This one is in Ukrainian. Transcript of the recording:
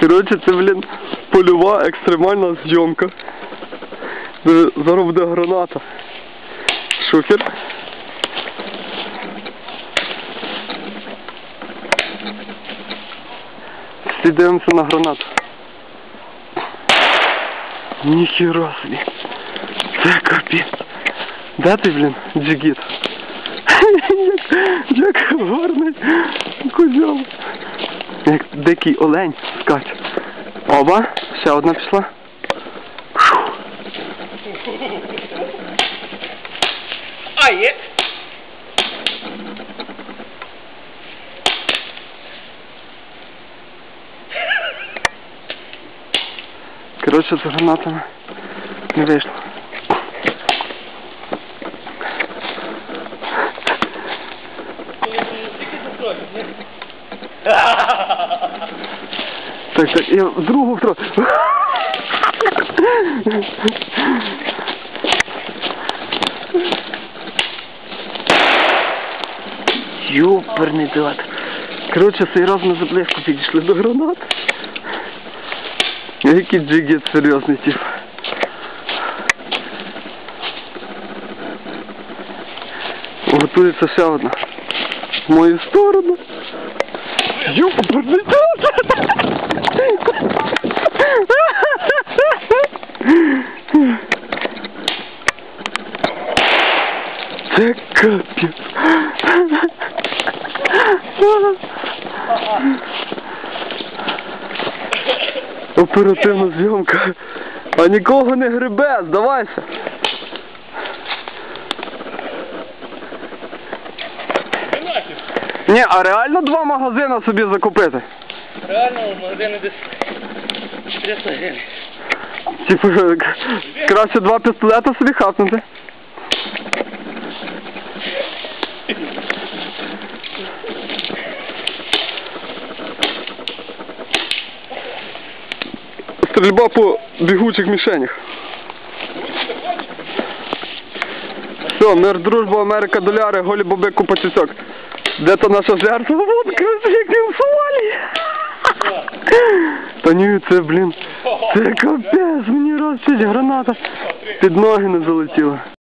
Коротше, це, блін, польова екстремальна зйомка. Зараз буде граната. Шухер. Всі дивимося на гранату. Ніхіра собі. Це капець. Де ти, блін, джигіт? Як, гарний козьол. Дикий олень скаче. Оба, ще одна пішла. А, є. Коротше, з гранатами не вийшло. Тільки? Так, так, я в другу в трохи. Юперний дот. Коротше, цей раз ми заблизько підійшли до гранат. Який джигіт серйозний тип. Готується ще одна. В мою сторону. Юперний дот. Це капець. Оперативна зйомка. А нікого не грибе, здавайся. Ні, а реально два магазини собі закупити? Реально, в магазині десь 300 гривень. Типу, краще два пістолета собі хапнути. Стрільба по бігучих мішенях. Все, мир, дружба, Америка, доляри, голі боби, купа цицьок. Де то наша жертва? Водка, як він солі. Та ні, це, блін, це капець, мені раз граната під ноги не залетіла.